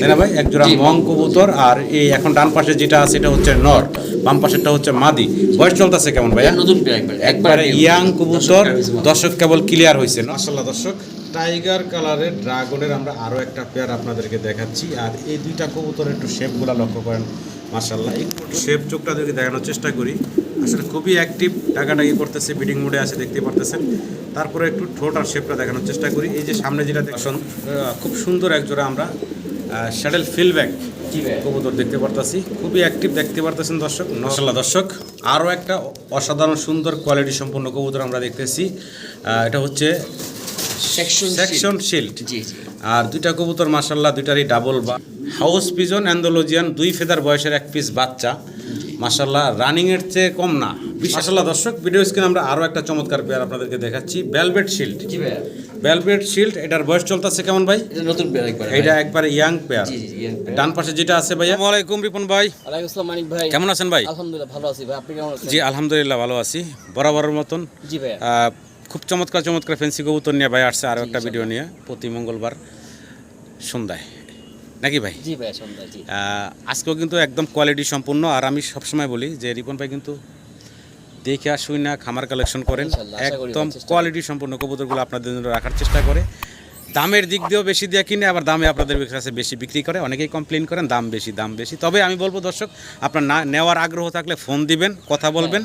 তাই ভাই? এক জোড়া মং কবুতর আর এই এখন ডান পাশে যেটা আছে এটা হচ্ছে নর। বাম পাশেরটা হচ্ছে মাদি। বয়স চলতেছে কেমন ভাইয়া? নতুন একবার। একবারে ইয়াং কবুতর। দর্শক কেবল ক্লিয়ার হয়েছে মাশাআল্লাহ দর্শক টাইগার কালারের ড্রাগনের আমরা আরও একটা পেয়ার আপনাদেরকে দেখাচ্ছি। আর এই দুইটা কবুতরের একটু শেপগুলো লক্ষ্য করেন। মাশাআল্লাহ একটু শেপ চোখটা যদি দেখানোর চেষ্টা করি। আসলে খুবই অ্যাক্টিভ টাকাটাকি করতেছে বিডিং মোডে আছে দেখতে পারতেছেন। তারপরে একটু ঠোঁট আর শেপটা দেখানোর চেষ্টা করি। এই যে সামনে যেটা দেখছেন খুব সুন্দর একজোড়া আমরা। শ্যাডেল ফিলব্যাক কবুতর দেখতে পারতাছি। খুবই অ্যাক্টিভ দেখতে পারতেছেন দর্শক। নশাল্লা দর্শক আরও একটা অসাধারণ সুন্দর কোয়ালিটি সম্পন্ন কবুতর আমরা দেখতেছি। এটা হচ্ছে সেকশন শিল্ড আর দুইটা কবুতর মার্শাল্লাহ দুইটারই ডাবল বা হাউস পিজন অ্যান্ডোলজিয়ান দুই ফেদার বয়সের এক পিস বাচ্চা। মাশাল্লাহ রানিং এর চেয়ে কম না। মাশাল্লাহ দর্শক ভিডিও স্ক্রিনে আমরা আরও একটা চমৎকার পেয়ার আপনাদেরকে দেখাচ্ছি। বেলবেট শিল্ড জি ভাই বেলবেট শিল্ড এটার বয়স চলতেছে কেমন ভাই? এটা নতুন পেয়ার একবার এটা একবারে ইয়াং পেয়ার। ডান পাশে যেটা আছে ভাইয়া। ওয়ালাইকুম রিপন ভাই। ওয়ালাইকুম আসসালাম মানিক ভাই। কেমন আছেন ভাই? আলহামদুলিল্লাহ ভালো আছি ভাই। আপনি কেমন আছেন? জি আলহামদুলিল্লাহ ভালো আছি। বরাবরের মতন। জি ভাই খুব চমৎকার চমৎকার ফেন্সি কবুতর নিয়ে ভাই আসছে আরও একটা ভিডিও নিয়ে প্রতি মঙ্গলবার সন্ধ্যায়। নাকি ভাই? জি ভাই সন্ধ্যা জি। আজকেও কিন্তু একদম কোয়ালিটি সম্পূর্ণ। আর আমি সবসময় বলি যে রিপন ভাই কিন্তু দেখে আসুই না খামার কালেকশন করেন। একদম কোয়ালিটি সম্পূর্ণ কবুতরগুলো আপনাদের জন্য রাখার চেষ্টা করে। দামের দিক দিয়েও বেশি দিয়ে কিনে আবার দামে আপনাদের কাছে বেশি বিক্রি করে। অনেকেই কমপ্লেন করেন দাম বেশি দাম বেশি। তবে আমি বলব দর্শক আপনার না নেওয়ার আগ্রহ থাকলে ফোন দিবেন কথা বলবেন।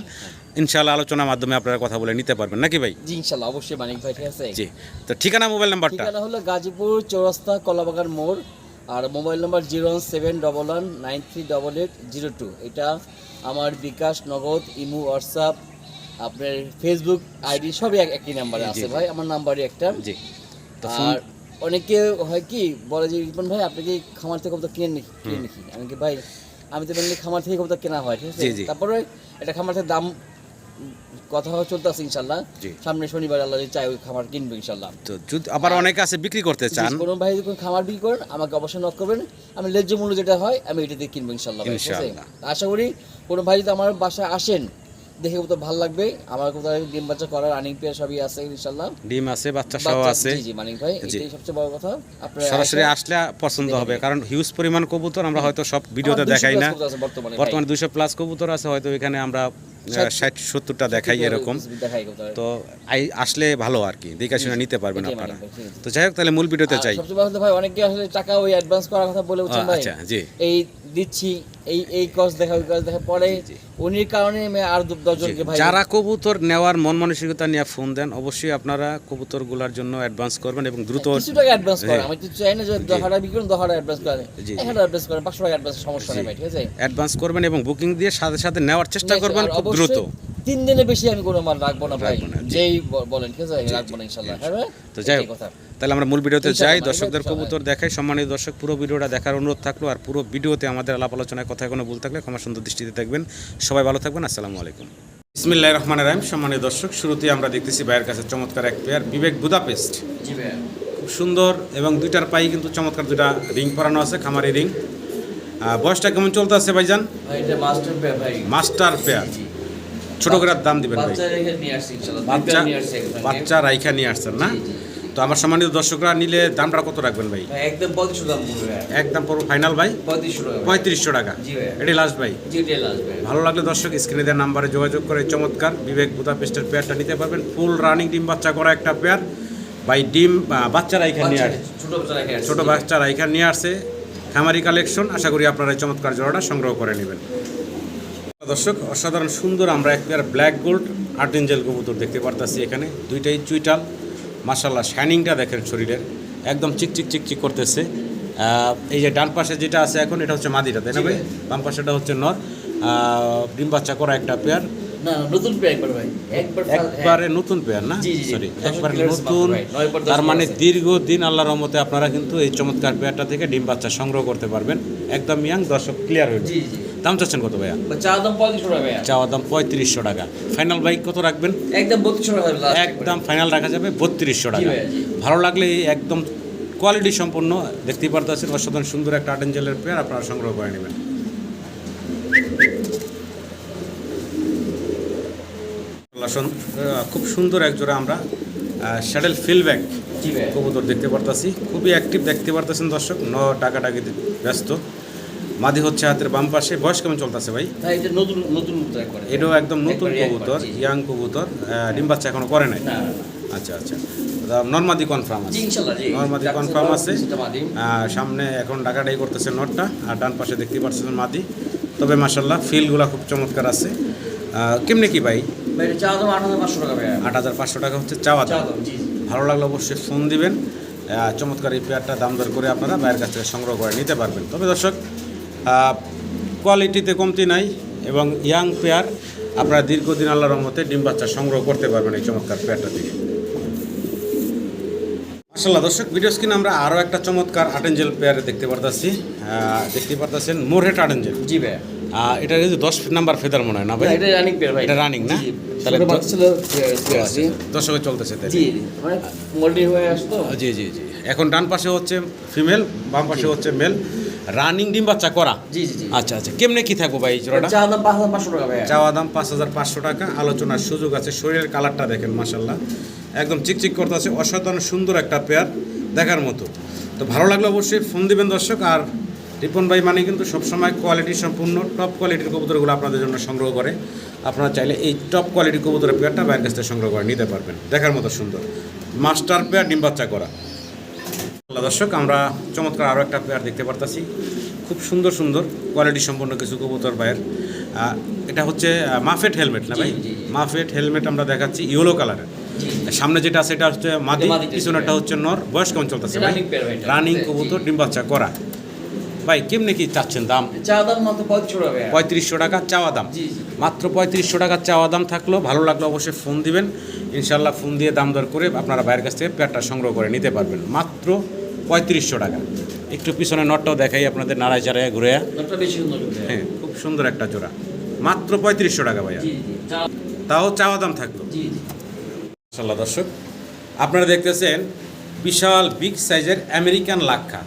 ইনশাল্লাহ আলোচনার মাধ্যমে আপনারা কথা বলে নিতে পারবেন। নাকি ভাই? জি ইনশাল্লাহ অবশ্যই মানিক ভাই ঠিক আছে। জি। তো ঠিকানা মোবাইল নাম্বারটা? ঠিকানা হলো গাজীপুর চৌরাস্তা কলাবাগান মোড় আর mobile number zero one seven double one nine three double eight zero two. এটা আমার বিকাশ নগদ ইমু হোয়াটসঅ্যাপ আপনার ফেসবুক আইডি সবই এক- একই নাম্বারে আছে ভাই আমার নাম্বারই একটা। জি। আর অনেকে হয় কি বলে যে রিপন ভাই আপনি কি খামার থেকে কবুতর কিনে নাকি? কিনে নাকি? আমি কি ভাই আমি তো বললি খামার থেকে কবুতর কেনা হয় ঠিক আছে। তারপরে এটা খামার থেকে দাম কথা চলতেছে ইনশাল্লাহ। সামনে শনিবার আল্লাহ চাই ওই খামার কিনবো ইনশাল্লাহ তো যদি আবার অনেকে আছে বিক্রি করতে চান। কোনো ভাই যদি খামার বিক্রি করেন আমাকে অবশ্যই নক করবেন। আমি ন্যায্য মূল্য যেটা হয় আমি এটা দিয়ে কিনবো ইনশাল্লাহ। আশা করি কোনো ভাই যদি আমার বাসায় আসেন দেখে তো ভালো লাগবে। আমার কোথাও ডিম বাচ্চা করার রানিং পেয়ার সবই আছে ইনশাল্লাহ ডিম আছে বাচ্চা সহ আছে। জি জি মানিক ভাই এটাই সবচেয়ে বড় কথা। আপনারা সরাসরি আসলে পছন্দ হবে কারণ হিউজ পরিমাণ কবুতর আমরা হয়তো সব ভিডিওতে দেখাই না। বর্তমানে বর্তমানে দুশো প্লাস কবুতর আছে হয়তো এখানে আমরা ষাট সত্তরটা দেখাই এরকম। তো আই আসলে ভালো আর কি দেখে শুনে নিতে পারবেন আপনারা। মানে আছে। তো যাই হোক তাহলে মূল ভিডিওতে চাই ভাই অনেকে আসলে টাকা ওই অ্যাডভান্স করার কথা বলে আচ্ছা জি। এই দিচ্ছি এই এই কস দেখা ওই কস দেখা পরে উনির কারণে আমি আর দশজনকে ভাই যারা কবুতর নেওয়ার মন মানসিকতা নিয়ে ফোন দেন অবশ্যই আপনারা কবুতরগুলার জন্য অ্যাডভান্স করবেন এবং দ্রুত কিছু টাকা অ্যাডভান্স করেন। আমি তো চাই না যে বিক্রি করুন অ্যাডভান্স করে জি, জি। এক হাজার অ্যাডভান্স করেন পাঁচশো টাকা অ্যাডভান্স সমস্যা নেই ঠিক আছে? অ্যাডভান্স করবেন এবং বুকিং দিয়ে সাথে সাথে নেওয়ার চেষ্টা করবেন খুব দ্রুত। তিন দিনের বেশি আমি কোনো মাল রাখব না ভাই। যেই বলেন ঠিক আছে? রাখব না ইনশাল্লাহ হ্যাঁ তো যাই হোক তাহলে আমরা মূল ভিডিওতে যাই দর্শকদের। কবুতর দেখাই সম্মানিত দর্শক পুরো ভিডিওটা দেখার অনুরোধ থাকল আর পুরো ভিডিওতে আমাদের আলাপ আলোচনায় কথা কোনো ভুল থাকলে ক্ষমা সুন্দর দৃষ্টিতে দেখবেন। সবাই ভালো থাকবেন আসসালামু আলাইকুম। ইসমিল্লাহ রহমান রাহিম। সম্মানিত দর্শক শুরুতেই আমরা দেখতেছি ভাইয়ের কাছে চমৎকার এক পেয়ার বিবেক বুদাপেস্ট খুব সুন্দর এবং দুইটার পাই কিন্তু চমৎকার দুটা রিং পরানো আছে খামারি রিং। বয়সটা কেমন চলতে আছে ভাইজান? মাস্টার পেয়ার ভাই মাস্টার পেয়ার জি ছোট করে দাম দিবেন ভাই। বাচ্চা রাইখা নিয়ে আসছেন না। তো আমার সম্মানিত দর্শকরা নিলে দামটা কত রাখবেন ভাই? ভাই একদম পঁয়ত্রিশশো দাম একদম পড়ব ফাইনাল ভাই? পঁয়ত্রিশশো টাকা। ভাই। পঁয়ত্রিশশো টাকা। জি ভাই। এটি লাস্ট ভাই। ভালো লাগলে দর্শক স্ক্রিনে দেওয়ার নাম্বারে যোগাযোগ করে চমৎকার বিবেক বুদাপেস্টের পেয়ারটা নিতে পারবেন। ফুল রানিং ডিম বাচ্চা করা একটা পেয়ার বাই ডিম বাচ্চারা এখানে নিয়ে আসছি ছোট বাচ্চারা এখানে নিয়ে আসছে খামারি কালেকশন আশা করি আপনারা এই চমৎকার জোড়াটা সংগ্রহ করে নেবেন। দর্শক অসাধারণ সুন্দর আমরা এক পেয়ার ব্ল্যাক গোল্ড এঞ্জেল কবুতর দেখতে পারতাছি এখানে। দুইটাই চুইটাল। মাসাল্লাহ শাইনিংটা দেখেন শরীরের। একদম চিকচিক চিকচিক করতেছে। এই যে ডান পাশে যেটা আছে এখন এটা হচ্ছে মাদিটা তাই না ভাই? বাম পাশেটা হচ্ছে নর। ডিম বাচ্চা করা একটা পেয়ার নতুন একবার ভাই। একবারে নতুন পেয়ার না। সরি একবারে নতুন। তার মানে। দীর্ঘদিন আল্লাহর রহমতে আপনারা কিন্তু এই চমৎকার পেয়ারটা থেকে ডিম বাচ্চা সংগ্রহ করতে পারবেন। একদম ইয়াং দর্শক ক্লিয়ার হয়ে জি জি। দাম চাচ্ছেন কত ভাইয়া? বা চা দাম পঁয়ত্রিশশো টাকা ভাইয়া। চাওয়া দাম পঁয়ত্রিশশো টাকা। ফাইনাল বাইক কত রাখবেন? একদম বত্রিশশো টাকা একদম ফাইনাল রাখা যাবে বত্রিশশো টাকা। ভালো লাগলে একদম কোয়ালিটি সম্পন্ন দেখতেই পারতেছেন অসাধারণ সুন্দর একটা আটেঞ্জেলের পেয়ার আপনারা সংগ্রহ করে নেবেন। খুব সুন্দর এক জোড়া আমরা শ্যাডেল ফিলব্যাক। কবুতর দেখতে পারতাছি। খুবই অ্যাক্টিভ দেখতে পারতেছেন দর্শক ন টাকা টাকাটাকি ব্যস্ত। মাদি হচ্ছে হাতের বাম পাশে। বয়স কেমন চলতেছে ভাই? এটা নতুন নতুন এটাও একদম নতুন কবুতর। ইয়াং কবুতর। ডিম বাচ্চা এখনও করে নাই। আচ্ছা আচ্ছা। নর্মাদি কনফার্ম আছে। নর্মাদি কনফার্ম আছে। সামনে এখন ডাকাডাই করতেছে নটটা আর ডান পাশে দেখতে পাচ্ছেন মাদি। তবে মাসাল্লাহ ফিলগুলো খুব চমৎকার আছে। কেমনে কি ভাই? আট হাজার পাঁচশো টাকা হচ্ছে চাওয়া চা দাম। ভালো লাগলে অবশ্যই ফোন দিবেন। চমৎকার এই পেয়ারটা দাম দর করে আপনারা বাইরের কাছ থেকে সংগ্রহ করে নিতে পারবেন। তবে দর্শক কোয়ালিটিতে কমতি নাই এবং ইয়াং পেয়ার আপনারা দীর্ঘদিন আল্লাহর রহমতে ডিম বাচ্চা সংগ্রহ করতে পারবেন এই চমৎকার পেয়ারটা থেকে মাসাল্লাহ দর্শক ভিডিও স্ক্রিনে আমরা আরও একটা চমৎকার আটেঞ্জেল পেয়ার দেখতে পারতাছি। দেখতে পারতাছেন মোরহেট আটেঞ্জেল জি ভাই এটা কিন্তু দশ নাম্বার ফেদার মনে হয় না ভাই? এটা রানিং পেয়ার ভাই। এটা running না? তাহলে ছিল পেয়ার জি দর্শকে চলতেছে জি জি। জি এখন ডান পাশে হচ্ছে ফিমেল বাম পাশে হচ্ছে মেল রানিং ডিম বাচ্চা করা? জি জি আচ্ছা আচ্ছা। কেমনে কি থাকব ভাই জোড়াটা? চা দাম পাঁচ হাজার পাঁচশো টাকা ভাই চাওয়া দাম পাঁচ হাজার পাঁচশো টাকা। আলোচনার সুযোগ আছে। শরীরের কালারটা দেখেন মাসাল্লাহ একদম চিকচিক করতে আছে অসাধারণ সুন্দর একটা পেয়ার দেখার মতো। তো ভালো লাগলে অবশ্যই ফোন দিবেন দর্শক। আর রিপন ভাই মানে কিন্তু সবসময় কোয়ালিটি সম্পূর্ণ টপ কোয়ালিটির কবুতরগুলো আপনাদের জন্য সংগ্রহ করে। আপনারা চাইলে এই টপ কোয়ালিটির কবুতরের পেয়ারটা বাইরের কাছ থেকে সংগ্রহ করে নিতে পারবেন। দেখার মতো সুন্দর। মাস্টার পেয়ার ডিম বাচ্চা করা। দর্শক আমরা চমৎকার আরও একটা পেয়ার দেখতে পারতাছি। খুব সুন্দর সুন্দর কোয়ালিটি সম্পন্ন কিছু কবুতর ভাইয়ের আহ, এটা হচ্ছে মাফেট হেলমেট না ভাই। মাফেট হেলমেট আমরা দেখাচ্ছি ইয়েলো কালারের সামনে যেটা আছে এটা হচ্ছে মাদি। পিছনেরটা হচ্ছে নর। বয়স কেমন চলতেছে ভাই। রানিং কবুতর ডিম বাচ্চা করা ভাই কেমনে কি চাচ্ছেন দাম? চা দাম মাত্র পঁয়ত্রিশশো টাকা চাওয়া দাম। মাত্র পঁয়ত্রিশশো টাকা চাওয়া দাম থাকল। ভালো লাগল অবশ্যই ফোন দিবেন। ইনশাল্লাহ ফোন দিয়ে দাম দর করে আপনারা বাইরের কাছ থেকে পেয়ারটা সংগ্রহ করে নিতে পারবেন। মাত্র পঁয়ত্রিশশো টাকা। একটু পিছনে নটটাও দেখাই আপনাদের নাড়ায় চাড়ায় ঘুরে। হ্যাঁ খুব সুন্দর একটা জোড়া। মাত্র পঁয়ত্রিশশো টাকা ভাইয়া। তাও চাওয়া দাম থাকল। মাসাল্লাহ দর্শক আপনারা দেখতেছেন বিশাল বিগ সাইজের আমেরিকান লাক্ষা।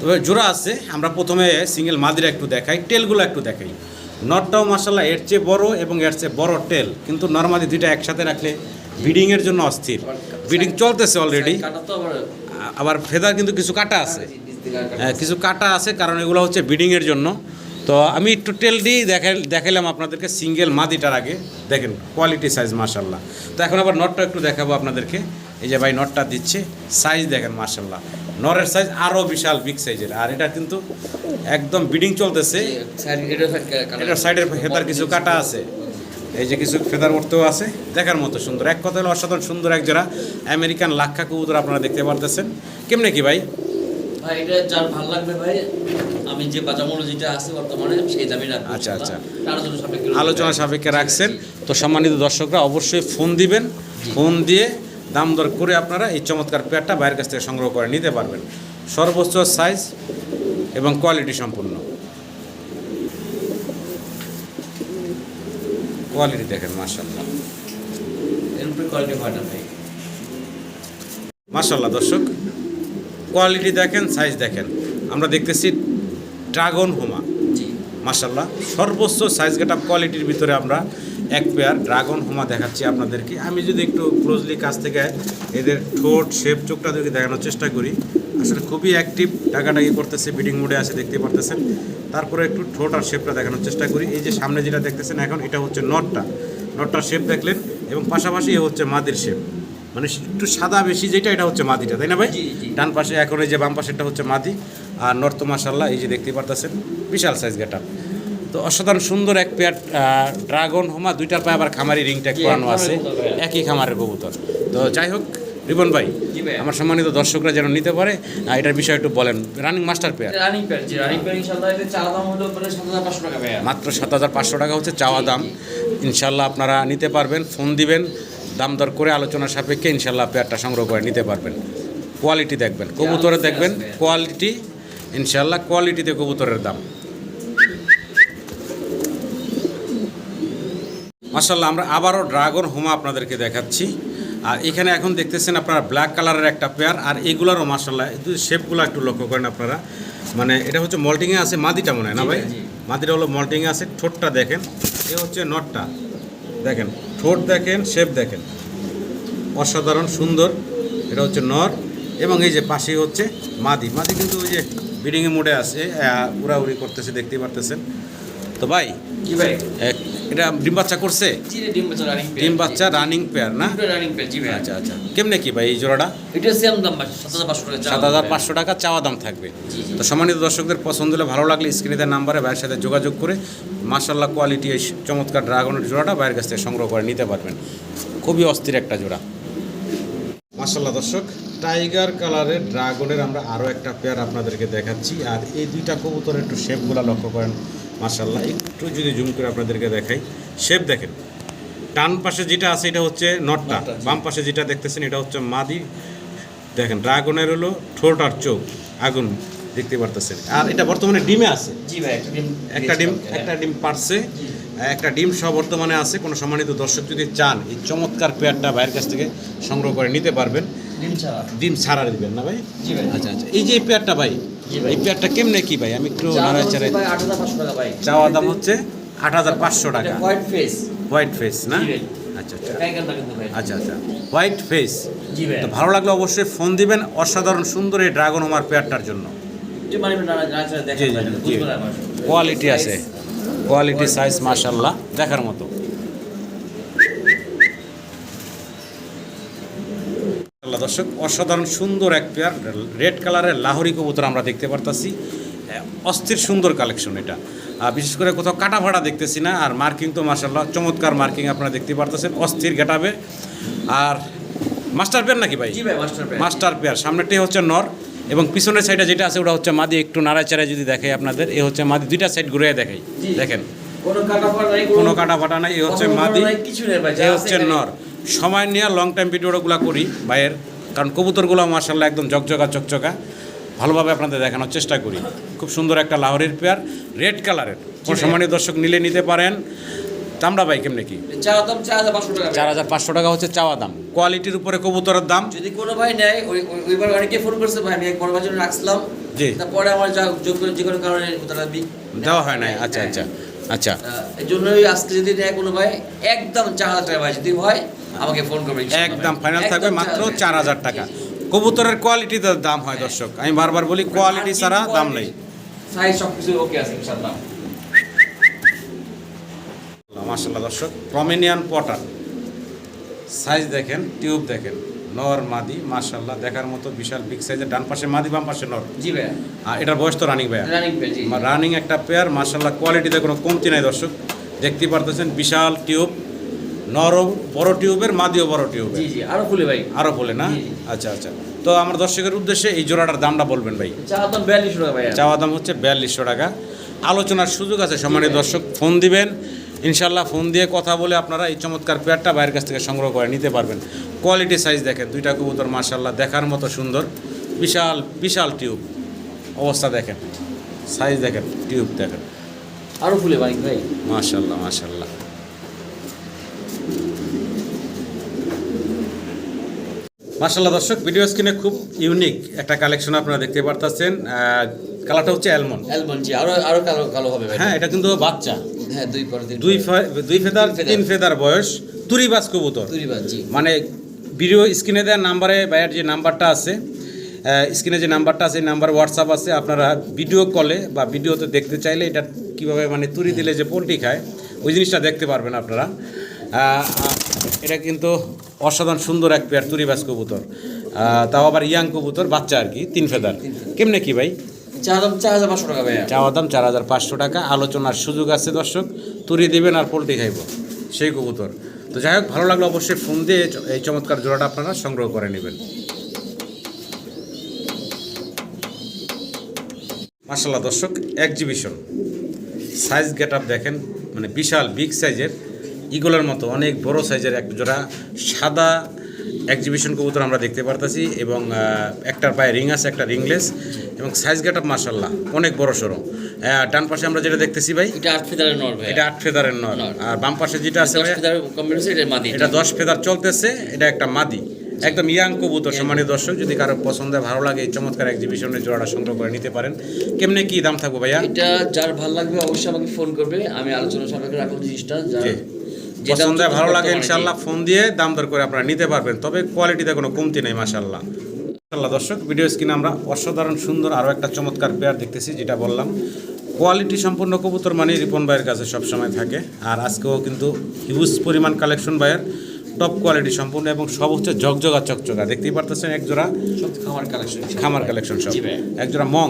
তবে জোড়া আছে আমরা প্রথমে সিঙ্গেল মাদিরা একটু দেখাই টেলগুলো একটু দেখাই। নটটাও মাসাল্লাহ এর চেয়ে বড় এবং এর চেয়ে বড় টেল কিন্তু নর্মালি দুইটা একসাথে রাখলে বিডিংয়ের জন্য অস্থির। বিডিং চলতেছে অলরেডি আবার ফেদার কিন্তু কিছু কাটা আছে। হ্যাঁ, কিছু কাটা আছে কারণ এগুলো হচ্ছে বিডিংয়ের জন্য। তো আমি দিয়ে দেখাই দেখাইলাম আপনাদেরকে সিঙ্গেল মাদিটার আগে। দেখেন কোয়ালিটি সাইজ মাশাল্লাহ তো এখন আবার নটটা একটু দেখাবো আপনাদেরকে। এই যে ভাই নটটা দিচ্ছে সাইজ দেখেন মার্শাল্লাহ নরের সাইজ আরও বিশাল বিগ সাইজের আর এটা কিন্তু একদম বিডিং চলতেছে। এটা এটার সাইডের ফেদার কিছু কাটা আছে। এই যে কিছু ফেদার উঠতেও আছে দেখার মতো সুন্দর। এক কথা হলো অসাধারণ সুন্দর এক জোড়া আমেরিকান লাক্ষা কবুতর আপনারা দেখতে পারতেছেন। কেমনে কি ভাই? ভাই এটা যার ভালো লাগবে ভাই আমি যে বাজার মূল্য যেটা আছে বর্তমানে সেই দামে রাখব আচ্ছা, আচ্ছা। আলোচনা সাপেক্ষে আলোচনা সাপেক্ষে রাখছেন। তো সম্মানিত দর্শকরা অবশ্যই ফোন দিবেন। ফোন দিয়ে দাম দর করে আপনারা এই চমৎকার পেয়ারটা বাইরের কাছ থেকে সংগ্রহ করে নিতে পারবেন। সর্বোচ্চ সাইজ এবং কোয়ালিটি সম্পূর্ণ। কোয়ালিটি দেখেন ভাই। মার্শাল্লাহ দর্শক। কোয়ালিটি দেখেন সাইজ দেখেন। আমরা দেখতেছি ড্রাগন হোমা মাসাল্লাহ সর্বোচ্চ সাইজ গেট আপ কোয়ালিটির ভিতরে আমরা এক পেয়ার ড্রাগন হোমা দেখাচ্ছি আপনাদেরকে। আমি যদি একটু ক্লোজলি কাছ থেকে এদের ঠোঁট শেপ চোখটা যদি দেখানোর চেষ্টা করি। আসলে খুবই অ্যাক্টিভ টাকাটাকি করতেছে বিডিং মোডে আছে দেখতে পারতেছেন। তারপরে একটু ঠোঁট আর শেপটা দেখানোর চেষ্টা করি। এই যে সামনে যেটা দেখতেছেন এখন এটা হচ্ছে নটটা নটটার শেপ দেখলেন এবং পাশাপাশি এ হচ্ছে মাদির শেপ মানে একটু সাদা বেশি যেটা এটা হচ্ছে মাদিটা তাই না ভাই। ডান পাশে এখন এই যে বাম পাশেরটা হচ্ছে মাদি আর নর্থ মাসাল্লাহ এই যে দেখতে পারতেছেন বিশাল সাইজ গেটা তো অসাধারণ সুন্দর এক পেয়ার ড্রাগন হোমা দুইটার পায়ে আবার খামারি রিং ট্যাগ করানো আছে। একই খামারের কবুতর। তো যাই হোক রিবন ভাই আমার সম্মানিত দর্শকরা যেন নিতে পারে এটার বিষয়ে একটু বলেন। Running master pair running pair জি রানিং পেয়ার ইনশাআল্লাহ এটা চা দাম হলো পরে সাত হাজার পাঁচশো টাকা ভাই মাত্র সাত হাজার পাঁচশো টাকা হচ্ছে চাওয়া দাম। জি। ইনশাল্লাহ আপনারা নিতে পারবেন ফোন দিবেন দাম দর করে আলোচনা সাপেক্ষে ইনশাল্লাহ পেয়ারটা সংগ্রহ করে নিতে পারবেন। কোয়ালিটি দেখবেন কবুতরে দেখবেন কোয়ালিটি ইনশাল্লাহ কোয়ালিটিতে কবুতরের দাম। মাসাল্লাহ আমরা আবারও ড্রাগন হোমা আপনাদেরকে দেখাচ্ছি। আর এখানে এখন দেখতেছেন আপনারা ব্ল্যাক কালারের একটা পেয়ার আর এগুলারও মাসাল্লাহ শেপগুলো একটু লক্ষ্য করেন আপনারা। মানে এটা হচ্ছে মল্টিংয়ে আছে মাদিটা মনে হয় না ভাই? মাদিটা হলো মল্টিংয়ে আছে ঠোঁটটা দেখেন এ হচ্ছে নটটা দেখেন ঠোঁট দেখেন শেপ দেখেন। অসাধারণ সুন্দর এটা হচ্ছে নর এবং এই যে পাশেই হচ্ছে মাদি। মাদি কিন্তু ওই যে বিডিংয়ে মোড়ে আছে উড়াউড়ি করতেছে দেখতেই পারতেছেন। তো ভাই? এটা ডিম বাচ্চা করছে? ডিম বাচ্চা রানিং পেয়ার না? আচ্ছা আচ্ছা। কেমনে কি ভাই এই জোড়াটা? সাত হাজার পাঁচশো টাকা চাওয়া দাম থাকবে। তো সম্মানিত দর্শকদের পছন্দ হলে ভালো লাগলে স্ক্রিনে নাম্বারে ভাইয়ের সাথে যোগাযোগ করে মার্শাল্লাহ কোয়ালিটি এই চমৎকার ড্রাগনের জোড়াটা ভাইয়ের কাছ থেকে সংগ্রহ করে নিতে পারবেন। খুবই অস্থির একটা জোড়া। মার্শাল্লাহ দর্শক টাইগার কালারের ড্রাগনের আমরা আরও একটা পেয়ার আপনাদেরকে দেখাচ্ছি। আর এই দুইটা কবুতরের একটু শেপগুলো লক্ষ্য করেন। মার্শাল্লাহ একটু যদি জুম করে আপনাদেরকে দেখাই। শেপ দেখেন ডান পাশে যেটা আছে এটা হচ্ছে নটটা বাম পাশে যেটা দেখতেছেন এটা হচ্ছে মাদি। দেখেন ড্রাগনের হলো ঠোঁট আর চোখ আগুন দেখতে পারতেছেন। আর এটা বর্তমানে ডিমে আছে। জি ভাই একটা ডিম একটা ডিম একটা ডিম পারছে একটা ডিম সহ বর্তমানে আছে। কোনো সম্মানিত দর্শক যদি চান এই চমৎকার পেয়ারটা ভাইয়ের কাছ থেকে সংগ্রহ করে নিতে পারবেন। হ্যাঁ। ডিম ছাড়া। দিবেন না ভাই? আচ্ছা আচ্ছা। এই যে এই পেয়ারটা ভাই এই পেয়ারটা কেমনে কি ভাই? আমি একটু টাকা ভাই। চাওয়া দাম হচ্ছে আট হাজার পাঁচশো টাকা। White face. হোয়াইট ফেস না? আচ্ছা আচ্ছা। আচ্ছা আচ্ছা। White face. তো ভালো লাগলে অবশ্যই ফোন দিবেন অসাধারণ সুন্দর এই ড্রাগন ওমার পেয়ারটার জন্য। কোয়ালিটি আছে। কোয়ালিটি সাইজ মাশাল্লাহ দেখার মতো। আল্লাহ দর্শক অসাধারণ সুন্দর এক পেয়ার রেড কালারের লাহোরি কবুতর আমরা দেখতে পারতাছি। অস্থির সুন্দর কালেকশন এটা। আর বিশেষ করে কোথাও কাটা ভাড়া দেখতেছি না আর মার্কিং তো মার্শাল্লাহ চমৎকার মার্কিং আপনারা দেখতে পারতেছেন অস্থির গেটাবে। আর মাস্টার পেয়ার নাকি ভাই? মাস্টার পেয়ার সামনেটাই হচ্ছে নর এবং পিছনের সাইডে যেটা আছে ওটা হচ্ছে মাদি একটু নাড়াচাড়ায় যদি দেখাই আপনাদের এ হচ্ছে মাদি দুইটা সাইড ঘুরে দেখাই। দেখেন। কোনো কাটা ফাটা নাই কোনো কাটা ফাটা নাই এ হচ্ছে মাদি কিছু নেই ভাই হচ্ছে নর। সময় নিয়ে লং টাইম ভিডিওগুলো করি ভাইয়ের। কারণ কবুতরগুলো মার্শাল্লাহ একদম জকজকা চকচকা। ভালোভাবে আপনাদের দেখানোর চেষ্টা করি। খুব সুন্দর একটা লাহোরের পেয়ার রেড কালারের কোন সম্মানীয় দর্শক নিলে নিতে পারেন। চামড়া ভাই কেমনে কি? চার হাজার পাঁচশো টাকা। চার হাজার পাঁচশো টাকা হচ্ছে চাওয়া দাম। কোয়ালিটির উপরে কবুতরের দাম। যদি কোনো ভাই নেয় ওই ওই- ওইবার অনেকে ফোন করছে ভাই আমি এক বড় জন্য রাখছিলাম। জি। তারপরে আমার যা যে কোনো কারণে দেওয়া হয় নাই। আচ্ছা হ্যাঁ। আচ্ছা। আচ্ছা। এই জন্যই আজকে যদি নেয় কোনো ভাই একদম চার হাজার টাকা ভাই যদি হয় আমাকে ফোন করবে একদম ফাইনাল থাকবে মাত্র চার হাজার টাকা। কবুতরের কোয়ালিটিতে দাম হয় দর্শক। আমি বারবার বলি কোয়ালিটি ছাড়া দাম নেই। সাইজ সব কিছু ওকে আছে ইনশাআল্লাহ। মাসাল্লাহ দর্শক। প্রমেনিয়ান পটার সাইজ দেখেন টিউব দেখেন। নর মাদি মাশাল্লাহ দেখার মতো বিশাল বিগ সাইজের ডান পাশে মাদি বাম পাশে নর। জি ভাই আর এটার বয়স তো রানিং ভাইয়া। রানিং একটা পেয়ার মাশাল্লাহ কোয়ালিটিতে কোনো কমতি নাই দর্শক। দেখতেই পারতেছেন বিশাল টিউব নরম বড় টিউবের মাদিও বড় টিউব জি জি আরও খুলে ভাই। আরও বলে না। আচ্ছা আচ্ছা। তো আমার দর্শকের উদ্দেশ্যে এই জোড়াটার দামটা বলবেন ভাই। চা দাম বিয়াল্লিশ টাকা ভাই চাওয়া দাম হচ্ছে বিয়াল্লিশশো টাকা। আলোচনার সুযোগ আছে সম্মানিত দর্শক ফোন দিবেন। ইনশাল্লাহ ফোন দিয়ে কথা বলে আপনারা এই চমৎকার পেয়ারটা বাইরের কাছ থেকে সংগ্রহ করে নিতে পারবেন। কোয়ালিটি সাইজ দেখেন দুইটা কবুতর মার্শাল্লাহ দেখার মতো সুন্দর। বিশাল বিশাল টিউব। অবস্থা দেখেন সাইজ দেখেন টিউব দেখেন। আরও ফুলে ভাই ভাই। মার্শাল্লাহ মাশাল্লাহ মাশাল্লাহ দর্শক ভিডিও স্ক্রিনে খুব ইউনিক একটা কালেকশন আপনারা দেখতে পারতেছেন। কালারটা হচ্ছে অ্যালমন্ড অ্যালমন্ড জি আরও আরও কালো কালো হবে হ্যাঁ এটা কিন্তু বাচ্চা। হ্যাঁ দুই পরে দুই দুই ফেদার তিন ফেদার। বয়স তুরিবাজ কবুতর। বাদ জি। মানে ভিডিও স্ক্রিনে দেওয়া নাম্বারে বাইরের যে নাম্বারটা আছে স্ক্রিনে যে নাম্বারটা আছে এই নাম্বার হোয়াটসঅ্যাপ আছে আপনারা ভিডিও কলে বা ভিডিওতে দেখতে চাইলে এটা কীভাবে মানে তুরি দিলে যে পোলট্রি খায় ওই জিনিসটা দেখতে পারবেন আপনারা। এটা কিন্তু অসাধারণ সুন্দর এক পেয়ার তুরিবাজ কবুতর। তাও আবার ইয়াং কবুতর বাচ্চা আর কি তিন ফেদার। কেমনে কি ভাই? চা দাম চার হাজার পাঁচশো টাকা ভাই চাওয়া দাম চার হাজার পাঁচশো টাকা আলোচনার সুযোগ আছে দর্শক তুরি দিবেন আর পোলট্রি খাইব সেই কবুতর। তো যাই হোক ভালো লাগলে অবশ্যই ফোন দিয়ে এই চমৎকার জোড়াটা আপনারা সংগ্রহ করে নেবেন। মার্শাল্লাহ দর্শক এক্সিবিশন সাইজ গেট আপ দেখেন মানে বিশাল বিগ সাইজের। ইগলের মতো অনেক বড় সাইজের এক জোড়া সাদা এক্সিবিশন কবুতর আমরা দেখতে পারতেছি এবং একটার পায়ে রিং আছে একটা রিংলেস এবং সাইজ গেট আপ মার্শাল্লাহ অনেক বড় সড়ো ডান পাশে আমরা যেটা দেখতেছি ভাই এটা আট ফেদারের নর ভাই। এটা আট ফেদারের নর। আর বাম পাশে যেটা আছে এটা দশ ফেদার চলতেছে এটা একটা মাদি। একদম ইয়াং কবুতর সম্মানীয় দর্শক যদি কারও পছন্দের ভালো লাগে এই চমৎকার এক্সিবিশনের জোড়াটা সংগ্রহ করে নিতে পারেন। কেমনে কি দাম থাকব ভাইয়া? এটা যার ভালো লাগবে অবশ্যই আমাকে ফোন করবে আমি আলোচনা সাপেক্ষে রাখব জিনিসটা যার পছন্দের ভালো লাগে। ইনশাল্লাহ ফোন দিয়ে দাম দর করে আপনারা নিতে পারবেন। তবে কোয়ালিটিতে কোনো কমতি নেই মাসাল্লাহ আল্লাহ দর্শক ভিডিও স্ক্রিনে আমরা অসাধারণ সুন্দর আরও একটা চমৎকার পেয়ার দেখতেছি যেটা বললাম। কোয়ালিটি সম্পূর্ণ কবুতর মানে রিপন ভাইয়ের কাছে সবসময় থাকে। আর আজকেও কিন্তু হিউজ পরিমাণ কালেকশন ভাইয়ের টপ কোয়ালিটি সম্পূর্ণ এবং সব হচ্ছে জগজগা চকচকা। দেখতেই পারতেছেন এক জোড়া খামার কালেকশন খামার কালেকশন সব। জি ভাই। এক জোড়া মং।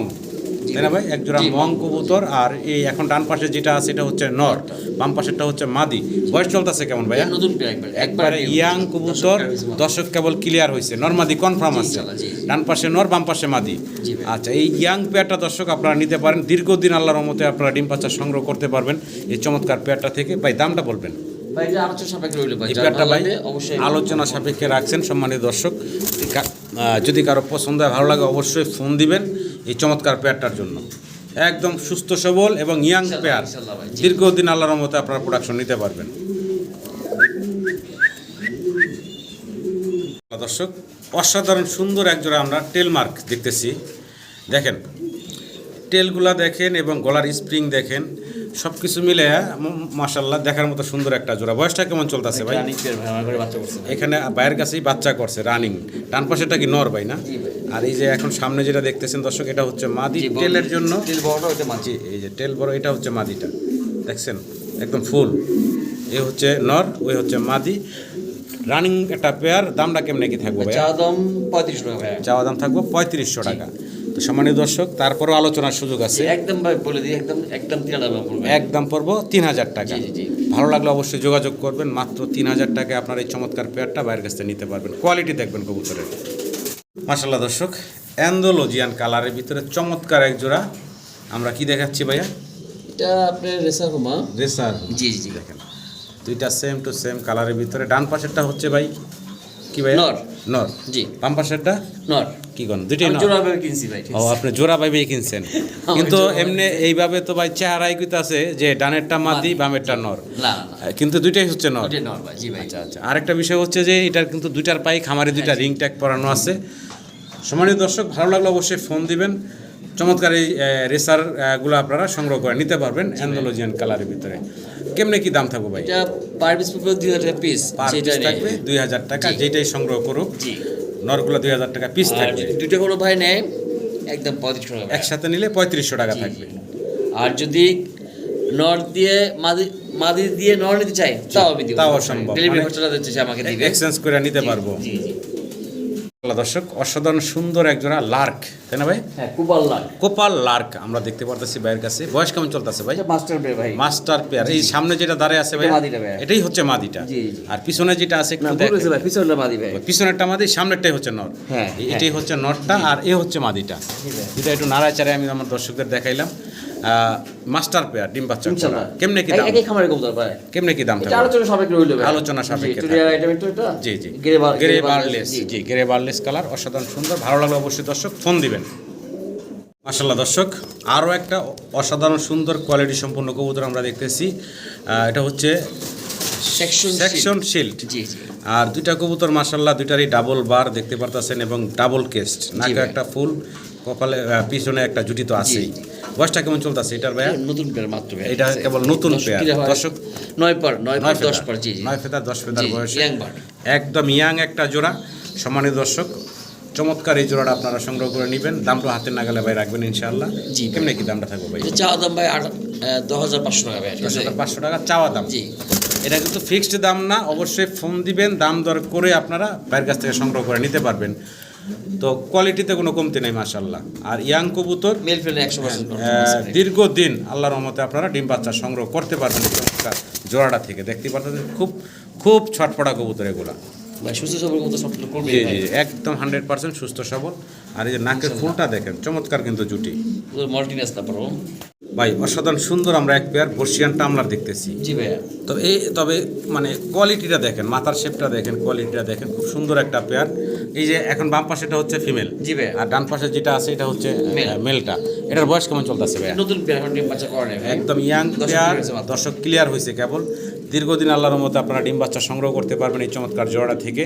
তাই না ভাই? এক জোড়া মং কবুতর আর এই এখন ডান পাশে যেটা আছে এটা হচ্ছে নর। বাম পাশেরটা হচ্ছে মাদি। বয়স চলতেছে কেমন ভাইয়া? নতুন একবার। ইয়াং কবুতর। দর্শক কেবল ক্লিয়ার হয়েছে। নর মাদি কনফার্ম আছে। ডান পাশে নর বাম পাশে মাদি। আচ্ছা এই ইয়াং পেয়ারটা দর্শক আপনারা নিতে পারেন। দীর্ঘদিন আল্লাহর মতে আপনারা ডিম বাচ্চা সংগ্রহ করতে পারবেন। এই চমৎকার পেয়ারটা থেকে। ভাই দামটা বলবেন। আলোচনা সাপেক্ষে রাখছেন সম্মানিত দর্শক। যদি কারও পছন্দ হয় ভালো লাগে অবশ্যই ফোন দিবেন। এই চমৎকার পেয়ারটার জন্য। একদম সুস্থ সবল এবং ইয়াং পেয়ার। দীর্ঘদিন আল্লাহর মতে আপনারা প্রোডাকশন নিতে পারবেন। দর্শক অসাধারণ সুন্দর একজোড়া আমরা টেল মার্ক দেখতেছি। দেখেন টেলগুলা দেখেন এবং গলার স্প্রিং দেখেন। সব কিছু মিলে মাসাল্লাহ দেখার মতো সুন্দর একটা জোড়া। বয়সটা কেমন চলতেছে ভাই। এখানে বাইরের কাছেই বাচ্চা করছে রানিং ডান পাশেটা কি নর ভাই না? আর এই যে এখন সামনে যেটা দেখতেছেন দর্শক এটা হচ্ছে মাদি টেলের জন্য। বড়টা মাঝে এই যে টেল বড় এটা হচ্ছে মাদিটা। দেখছেন? একদম ফুল। এ হচ্ছে নর ওই হচ্ছে মাদি। রানিং একটা পেয়ার দামটা কেমনে কি থাকবে ভাই চা দাম পঁয়ত্রিশ টাকা চাওয়া দাম থাকব পঁয়ত্রিশশো টাকা। সম্মানীয় দর্শক তারপরও আলোচনার সুযোগ আছে। একদম ভাই বলে দিই একদম একদম তিন হাজার পড়বে। একদম পড়ব তিন হাজার টাকা। জি, জি, জি। ভালো লাগলে অবশ্যই যোগাযোগ করবেন মাত্র তিন হাজার টাকায় আপনার এই চমৎকার পেয়ারটা বাইরের কাছ থেকে নিতে পারবেন। কোয়ালিটি দেখবেন কবুতরের। মাসাল্লাহ দর্শক অ্যান্ডোলজিয়ান কালারের ভিতরে চমৎকার এক জোড়া। আমরা কি দেখাচ্ছি ভাইয়া? এটা আপনার রেসার কুমা রেসার জি জি জি। দেখেন দুইটা সেম টু সেম কালারের ভিতরে। ডান পাশেরটা হচ্ছে ভাই কি ভাই নর। নর? জি। বাম পাশেরটা? নর। কি কোন? দুইটাই নর? জোড়া ভাবে কিনছি ভাই ও আপনি জোড়া ভাবে কিনছেন। কিন্তু এমনি এইভাবে তো ভাই চেহারাই কইতে আছে যে ডানেরটা মাদি বামেরটা নর। না না কিন্তু দুইটাই হচ্ছে নর। নর ভাই জি ভাই। আচ্ছা আচ্ছা। আরেকটা বিষয় হচ্ছে যে এটার কিন্তু দুইটার পাই খামারে দুইটা রিং ট্যাগ পরানো আছে। সম্মানিত দর্শক ভালো লাগলে অবশ্যই ফোন দিবেন। চমৎকার এই রেসারগুলো আপনারা সংগ্রহ করে নিতে পারবেন অ্যান্ডোলজিয়ান কালারের ভিতরে। কেমনে কি দাম থাকবে ভাই? পার পিস পড়বে দুই হাজার টাকা পিস থাকবে দুই হাজার টাকা যেটাই সংগ্রহ করুক জি। নরগুলো দুই হাজার টাকা পিস আর থাকবে। দুটো কোনো ভাই নেয় একদম টাকা। একসাথে নিলে পঁয়ত্রিশশো টাকা থাকবে। আর যদি নর দিয়ে মাদি মাদি দিয়ে নর নিতে চাই তাও আমি দিব। তাও সম্ভব। ডেলিভারি মানে- আমাকে দিবে। এক্সচেঞ্জ করে নিতে পারব। জি। দর্শক অসাধারণ সুন্দর একজোড়া লার্ক তাই না ভাই? হ্যাঁ ভালো লাগে কোপাল লার্ক আমরা দেখতে পারতেছি ভাইয়ের কাছে। বয়স কেমন চলতেছে ভাই? মাস্টার পে ভাই। Master pair. এই সামনে যেটা দাঁড়িয়ে আছে ভাই মাদিটা ভাই। এটাই হচ্ছে মাদিটা। আর পিছনে যেটা আছে একটু পিছনটা মাদি ভাই। পিছনেরটা মাদি সামনেরটাই হচ্ছে নর। হ্যাঁ, এটাই হচ্ছে নরটা আর এ হচ্ছে মাদিটা। জি ভাই। এটা একটু নাড়াচাড়ে আমি আমার দর্শকদের দেখাইলাম। মাস্টার পেয়ার ডিম বাচ্চা কেমনে কি দাম? একই খামারে কবুতর ভাই কেমনে কি দাম থাকবে? আলোচনা সাপেক্ষে রইল ভাই। আলোচনা সাপেক্ষে জি, জি। Grey bar grey bar- bar জি। গ্রে বারলেস কালার অসাধারণ সুন্দর। ভালো লাগলে অবশ্যই দর্শক ফোন দিবেন। মাসাল্লাহ দর্শক আরও একটা অসাধারণ সুন্দর কোয়ালিটি সম্পন্ন কবুতর আমরা দেখতেছি। এটা হচ্ছে সেকশন শিল্ড আর দুইটা কবুতর মাসাল্লাহ দুইটারই ডাবল বার দেখতে পারতেছেন এবং ডাবল কেস্ট নাকে। একটা ফুল। কপালে পিছনে একটা জুটি তো আছেই। বয়সটা কেমন চলতেছে? এটার ভাইয়া? নতুন পেয়ার মাত্র এটা কেবল নতুন পেয়ার। দর্শক নয় পার নয় পার দশ পার জি নয় ফেদার দশ ফেদার বয়সে। একদম ইয়াং একটা জোড়া। সম্মানিত দর্শক চমৎকার এই জোড়াটা আপনারা সংগ্রহ করে নেবেন। দামটা হাতের নাগালে ভাই রাখবেন ইনশাআল্লাহ। জি। কেমনে কি দামটা থাকবে ভাই? চাওয়া দাম ভাই দশ হাজার পাঁচশো টাকা ভাই দশ হাজার পাঁচশো টাকা চাওয়া দাম। জি। এটা কিন্তু ফিক্সড দাম না অবশ্যই ফোন দিবেন। দাম দর করে আপনারা ভাইয়ের কাছ থেকে সংগ্রহ করে নিতে পারবেন। তো কোয়ালিটিতে কোনো কমতি নেই মাশাল্লাহ আর ইয়াং কবুতর দীর্ঘদিন আল্লাহর রহমতে আপনারা ডিম বাচ্চা সংগ্রহ করতে পারবেন জোড়াটা থেকে। দেখতে পাচ্ছেন খুব খুব ছটপটা কবুতর এগুলা। সুস্থ সবল জি জি একদম হান্ড্রেড পার্সেন্ট সুস্থ সবল। আর এই যে নাকের ফুলটা দেখেন চমৎকার কিন্তু জুটি। মল্টিনেস না পারো ভাই অসাধারণ সুন্দর আমরা এক পেয়ার বর্ষিয়ান টামলার দেখতেছি। জি ভাইয়া। তবে এই তবে মানে কোয়ালিটিটা দেখেন মাথার শেপটা দেখেন কোয়ালিটিটা দেখেন খুব সুন্দর একটা পেয়ার এই যে এখন বাম পাশেটা হচ্ছে ফিমেল জি ভাইয়া। আর ডান পাশে যেটা আছে এটা হচ্ছে মেলটা এটার বয়স কেমন চলতেছে ভাইয়া? নতুন পেয়ার বাচ্চা করে একদম ইয়াং মাত্র। দর্শক ক্লিয়ার হয়েছে কেবল। দীর্ঘদিন আল্লাহর মতো আপনারা ডিম বাচ্চা সংগ্রহ করতে পারবেন এই চমৎকার জোড়া থেকে।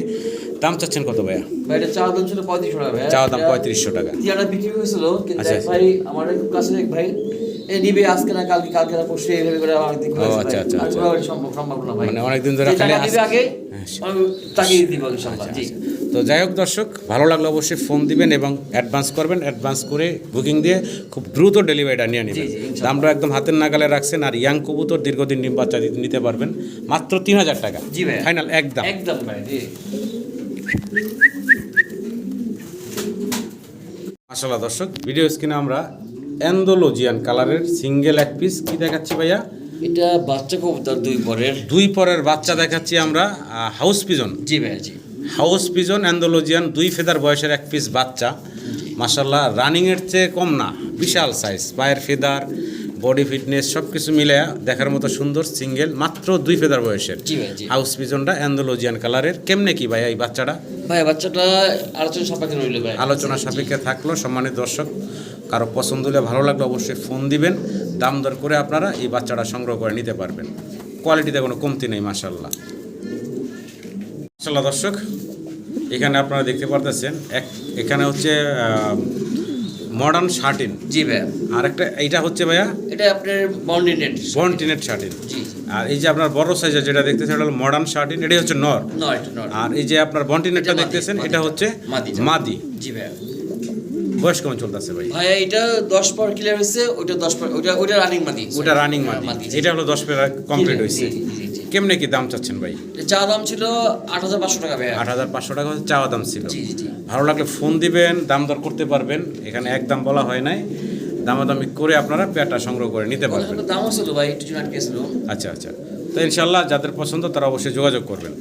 দাম চাচ্ছেন কত ভাইয়া? ভাই এটা চাওয়া দাম ছিল পঁয়ত্রিশ টাকা চাওয়া দাম পঁয়ত্রিশশো টাকা। টিয়াটা বিক্রি হয়েছিল কিন্তু আচ্ছা, ভাই আমার কাছে এক ভাই নিবে আজকে না কালকে কালকে না পরশু এইভাবে করে ও, আচ্ছা, আচ্ছা, আচ্ছা। সম্ভব সম্ভব না ভাই। মানে অনেকদিন ধরে যে খালি টাকা দিবে আস- আগে হ্যাঁ, তাকে দিব ইনশাআল্লাহ জি। তো যাই হোক দর্শক ভালো লাগলে অবশ্যই ফোন দিবেন এবং অ্যাডভান্স করবেন অ্যাডভান্স করে বুকিং দিয়ে খুব দ্রুত ডেলিভারিটা নিয়ে নেবেন। দামটা একদম হাতের নাগালে রাখছেন আর ইয়াং কবুতর দীর্ঘদিন ডিম বাচ্চা নিতে পারবেন। মাত্র তিন হাজার টাকা। ফাইনাল একদম। একদম ভাই জি। আসলে দর্শক ভিডিও স্ক্রিনে আমরা অ্যান্ডোলজিয়ান কালারের সিঙ্গেল এক পিস কি দেখাচ্ছি ভাইয়া? এটা বাচ্চা কবুতর দুই পরের। দুই পরের বাচ্চা দেখাচ্ছি আমরা হাউস পিজন জি ভাই জি। হাউস পিজন অ্যান্ডোলজিয়ান দুই ফেদার বয়সের এক পিস বাচ্চা। মাসাল্লাহ রানিংয়ের চেয়ে কম না বিশাল সাইজ পায়ের ফেদার বডি ফিটনেস সব কিছু মিলে দেখার মতো সুন্দর সিঙ্গেল মাত্র দুই ফেদার বয়সের। হাউস পিজনটা অ্যান্ডোলজিয়ান কালারের কেমনে কি ভাই এই বাচ্চাটা? ভাই বাচ্চাটা আলোচনা সাপেক্ষে রইল ভাই আলোচনা সাপেক্ষে থাকল সম্মানিত দর্শক। কারও পছন্দ হলে ভালো লাগলে অবশ্যই ফোন দিবেন। দাম দর করে আপনারা এই বাচ্চাটা সংগ্রহ করে নিতে পারবেন। কোয়ালিটিতে কোনো কমতি নেই মাসাল্লাহ মাসাল্লাহ দর্শক এখানে আপনারা দেখতে পারতেছেন এক এখানে হচ্ছে মডার্ন শার্টিন জি ভাই আর একটা এইটা হচ্ছে ভাইয়া? এটা আপনার বাউন্ডারি নেট বন্টিনেট শার্টিন জি। আর এই যে আপনার বড় সাইজের যেটা দেখতেছেন এটা হলো মডার্ন শার্টিন এটাই হচ্ছে নর। এটা আর এই যে আপনার বন্টিনেটটা দেখতেছেন এটা হচ্ছে মাদি। মাদি। জি ভাই বয়স কেমন চলতেছে ভাই? ভাই এটা দশ পর ক্লিয়ার হয়েছে ওইটা দশ পর ওইটা ওইটা রানিং মাদি ওটা রানিং মাদি। এটা হলো দশ পেরা কমপ্লিট জি। কেমনে কি দাম চাচ্ছেন ভাই? চা দাম ছিল আট হাজার পাঁচশো টাকা ভাই আট হাজার পাঁচশো টাকা চাওয়া দাম ছিল। জি জি জি। ভালো লাগলে ফোন দিবেন দাম দর করতে পারবেন। এখানে এক দাম বলা হয় নাই। দামাদামি করে আপনারা পেয়ারটা সংগ্রহ করে নিতে পারবেন। দামও ছিল ভাই একটু আটকে ছিল। আচ্ছা আচ্ছা। তো ইনশাল্লাহ যাদের পছন্দ তারা অবশ্যই যোগাযোগ করবেন।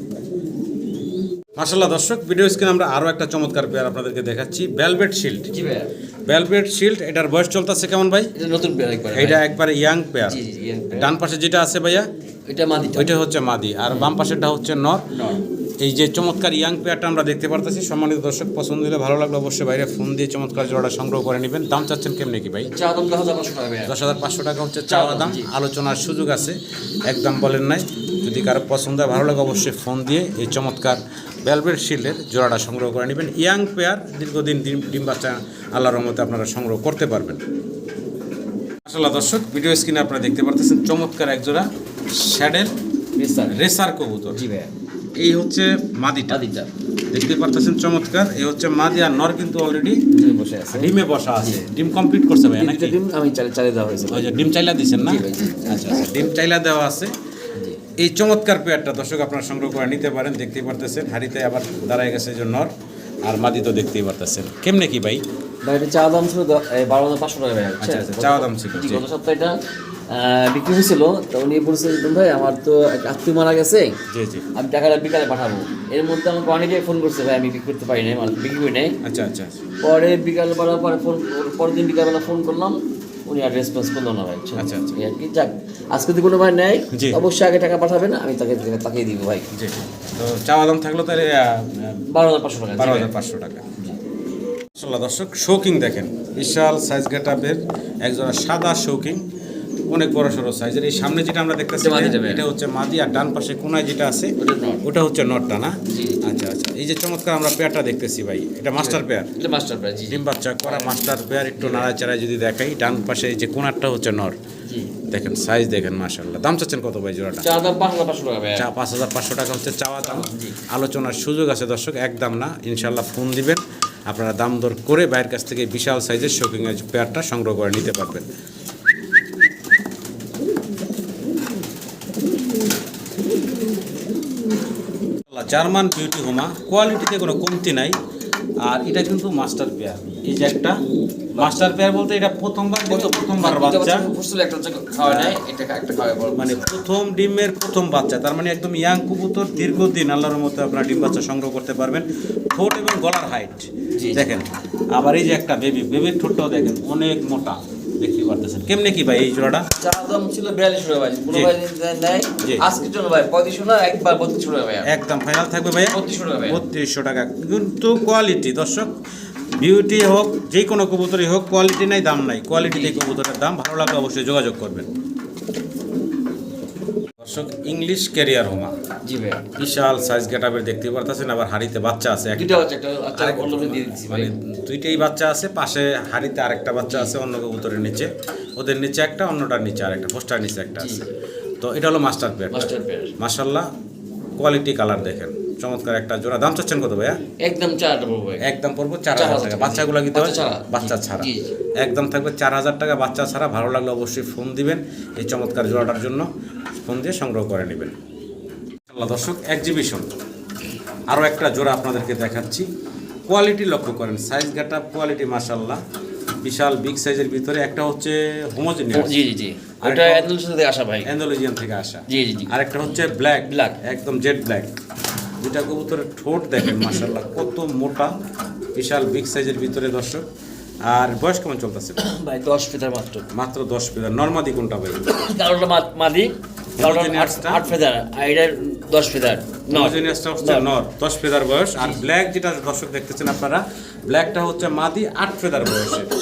মার্শাল্লাহ দর্শক ভিডিও স্ক্রিনে আমরা আরও একটা চমৎকার পেয়ার আপনাদেরকে দেখাচ্ছি ভেলভেট শিল্ড জি ভাই ভেলভেট শিল্ড এটার বয়স চলতেছে কেমন ভাই? এটা নতুন পেয়ার একবার এটা একবারে ইয়াং পেয়ার জি জি young pair। ডান পাশে যেটা আছে ভাইয়া? এটা মাদিটা ওইটা হচ্ছে মাদি আর বাম পাশেরটা হচ্ছে নর। নর। এই যে চমৎকার ইয়াং পেয়ারটা আমরা দেখতে পারতেছি সম্মানিত দর্শক পছন্দ হলে ভালো লাগল অবশ্যই বাইরে ফোন দিয়ে চমৎকার জোড়াটা সংগ্রহ করে নেবেন। দাম চাচ্ছেন কেমনে কি ভাই? দশ হাজার পাঁচশো টাকা হচ্ছে চাওয়া দাম আলোচনার সুযোগ আছে একদম বলেন নাই। যদি কারও পছন্দ হয় ভালো লাগে অবশ্যই ফোন দিয়ে এই চমৎকার ভেলভেট শিল্ডের জোড়াটা সংগ্রহ করে নেবেন। ইয়াং পেয়ার দীর্ঘদিন ডিম বাচ্চা আল্লাহর রহমতে আপনারা সংগ্রহ করতে পারবেন। আসলে দর্শক ভিডিও স্ক্রিনে আপনারা দেখতে পারতেছেন চমৎকার এক জোড়া শ্যাডেল রেসার কবুতর। জি ভাই এই হচ্ছে মাদিটা। মাদিটা। দেখতে পারতেছেন চমৎকার এই হচ্ছে মাদি আর নর কিন্তু অলরেডি বসে আছে। ডিমে বসা আছে। ডিম কমপ্লিট করছে ভাই নাকি? ডিম আমি চালে চালে দেওয়া হয়েছে। ওই যে ডিম চাইলা দিছেন না। আচ্ছা আচ্ছা ডিম চাইলা দেওয়া আছে। এই চমৎকার পেয়ারটা দর্শক আপনারা সংগ্রহ করে নিতে পারেন দেখতেই পারতেছেন। হাড়িতে আবার দাঁড়ায় গেছে যে নর আর মাদি তো দেখতেই পারতেছেন। কেমনে কি ভাই? ভাই এটা চা দাম ছিল বারো হাজার পাঁচশো টাকা ভাই আচ্ছা, আচ্ছা, চাওয়া দাম ছিল। গত সপ্তাহে এটা বিক্রি হয়েছিল। তো উনি বলছে যে, ভাই আমার তো এক আত্মীয় মারা গেছে জি জি। আমি টাকাটা বিকালে পাঠাবো। এর মধ্যে আমাকে অনেকে ফোন করছে ভাই আমি বিক্রি করতে পারি নাই মাল বিক্রি করি নাই। আচ্ছা আচ্ছা আচ্ছা। পরে বিকালবেলা পরে ফোন পরের দিন বিকালবেলা ফোন করলাম। উনি আর রেসপন্স করল না ভাই। আচ্ছা, আচ্ছা। আর কি যাক আজকে যদি কোনো ভাই নেয়। অবশ্যই আগে টাকা পাঠাবেন আমি তাকে তাকিয়ে দিব ভাই। জি তো চাওয়া দাম থাকল তাহলে বারো হাজার পাঁচশো টাকা বারো হাজার পাঁচশো টাকা। মাশাআল্লাহ দর্শক শৌকিং দেখেন। বিশাল সাইজ গেট আপের একজন সাদা শৌকিং অনেক বড় সড়ো সাইজের এই সামনে যেটা আমরা দেখতেছি এটা হচ্ছে মাদি আর ডান পাশে কোনায় যেটা আছে ওটা হচ্ছে নটটা না? আচ্ছা আচ্ছা। এই যে চমৎকার আমরা পেয়ারটা দেখতেছি ভাই এটা মাস্টার পেয়ার। এটা মাস্টার জি। ডিম বাচ্চা করা মাস্টার পেয়ার একটু নাড়াচাড়ায় যদি দেখাই ডান পাশে এই যে কোনারটা হচ্ছে নর দেখেন সাইজ দেখেন মাশাল্লাহ দাম চাচ্ছেন কত ভাই জোড়াটা? চা দাম পাঁচ হাজার পাঁচশো টাকা ভাই চা পাঁচ হাজার পাঁচশো টাকা হচ্ছে চাওয়া দাম। আলোচনার সুযোগ আছে দর্শক একদম না। ইনশাল্লাহ ফোন দিবেন আপনারা দাম দর করে বাইরের কাছ থেকে বিশাল সাইজের শপিং এর পেয়ারটা সংগ্রহ করে নিতে পারবেন। জার্মান বিউটি হোমা কোয়ালিটিতে কোনো কমতি নাই। আর এটা কিন্তু মাস্টার পেয়ার এই যে একটা মাস্টার পেয়ার বলতে এটা প্রথমবার প্রথম প্রথমবার বাচ্চা। ফুসলে একটা হচ্ছে খাওয়া নেয় এটা একটা খাওয়া বড় মানে প্রথম ডিমের প্রথম বাচ্চা তার মানে একদম ইয়াং কবুতর দীর্ঘদিন আল্লাহর মতো আপনার ডিম বাচ্চা সংগ্রহ করতে পারবেন। ঠোঁট এবং গলার হাইট দেখেন আবার এই যে একটা বেবি বেবির ঠোঁটটাও দেখেন অনেক মোটা। দেখতে করতেছেন? কেমনে কি ভাই এই জোড়াটা? চা দাম ছিল বিয়াল্লিশ টাকা ভাই কোনো ভাই নেয় আজকের জন্য ভাই পঁয়ত্রিশশো না একবার বত্রিশশো টাকা ভাই। একদম ফাইনাল থাকবে ভাইয়া? বত্রিশশো টাকা বত্রিশশো টাকা। কিন্তু কোয়ালিটি দর্শক বিউটি হোক যে কোনো কবুতরই হোক কোয়ালিটি নাই দাম নাই। কোয়ালিটিতে কবুতরের দাম ভালো লাগলে অবশ্যই যোগাযোগ করবেন। দর্শক ইংলিশ ক্যারিয়ার হোমা। জি ভাই বিশাল সাইজ গেটাবের দেখতে পারতেছেন আবার হাড়িতে বাচ্চা আছে। একটা মানে দুইটাই বাচ্চা আছে পাশে হাড়িতে আরেকটা বাচ্চা আছে অন্য কবুতরের নিচে। ওদের নিচে একটা অন্যটার নিচে আরেকটা পোস্টার নিচে একটা আছে। তো এটা হলো মাস্টার পেয়ার মাস্টার পেয়ার মাশাল্লাহ কোয়ালিটি কালার দেখেন। চমৎকার একটা জোড়া। দাম চাচ্ছেন কত ভাইয়া? একদম চার পড়ব। একদম পড়ব চার হাজার টাকা। বাচ্চাগুলো কিন্তু বাচ্চা ছাড়া। একদম থাকবে চার হাজার টাকা। বাচ্চা ছাড়া ভালো লাগলে অবশ্যই ফোন দিবেন। এই চমৎকার জোড়াটার জন্য ফোন দিয়ে সংগ্রহ করে নেবেন। দর্শক এক্সিবিশন আরও একটা জোড়া আপনাদেরকে দেখাচ্ছি। কোয়ালিটি লক্ষ্য করেন। সাইজ গাটা কোয়ালিটি মাসাল্লাহ বিশাল বিগ সাইজের ভিতরে একটা হচ্ছে হোমোজেনিয়াস জি জি জি। ওটা অ্যান্ডেলের সাথে আসা ভাই। থেকে আসা। জি জি জি। আরেকটা হচ্ছে ব্ল্যাক ব্ল্যাক একদম জেড ব্ল্যাক দুটা কবুতরের ঠোঁট দেখেন মাসাল্লাহ কত মোটা বিশাল বিগ সাইজের ভিতরে দর্শক। আর বয়স কেমন চলতেছে? ভাই দশ ফেদার মাত্র। মাত্র দশ ফেদার নর্মাদি কোনটা ভাই? কারোটা মা- মাদি আট ফেদার এটার দশ ফেদার নর। দশ ফেদার বয়স। আর ব্ল্যাক যেটা দর্শক দেখতেছেন আপনারা ব্ল্যাকটা হচ্ছে মাদি আট ফেদার বয়সে।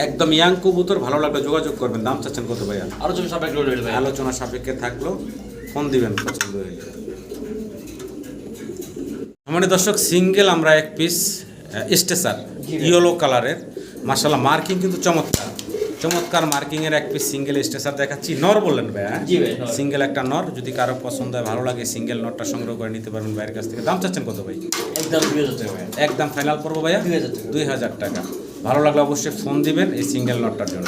একদম ইয়াং কবুতর ভালো লাগলে যোগাযোগ করবেন। দাম চাচ্ছেন কত ভাইয়া? আলোচনা সাপেক্ষ ভাই আলোচনা সাপেক্ষে থাকল। ফোন দিবেন পছন্দ হইলে মানে দর্শক সিঙ্গেল আমরা এক পিস স্টেসার ইয়েলো কালারের মার্শাল্লাহ মার্কিং কিন্তু চমৎকার। চমৎকার মার্কিং এর এক পিস সিঙ্গেল স্টেসার দেখাচ্ছি। নর বললেন ভাই হ্যাঁ। সিঙ্গেল একটা নর যদি কারও পছন্দ হয় ভালো লাগে সিঙ্গেল নটটা সংগ্রহ করে নিতে পারবেন ভাইয়ের কাছ থেকে। দাম চাচ্ছেন কত ভাই? একদম ফাইনাল করব ভাইয়া? 2000 টাকা। দুই হাজার টাকা। ভালো লাগলে অবশ্যই ফোন দিবেন এই সিঙ্গেল নটটার জন্য।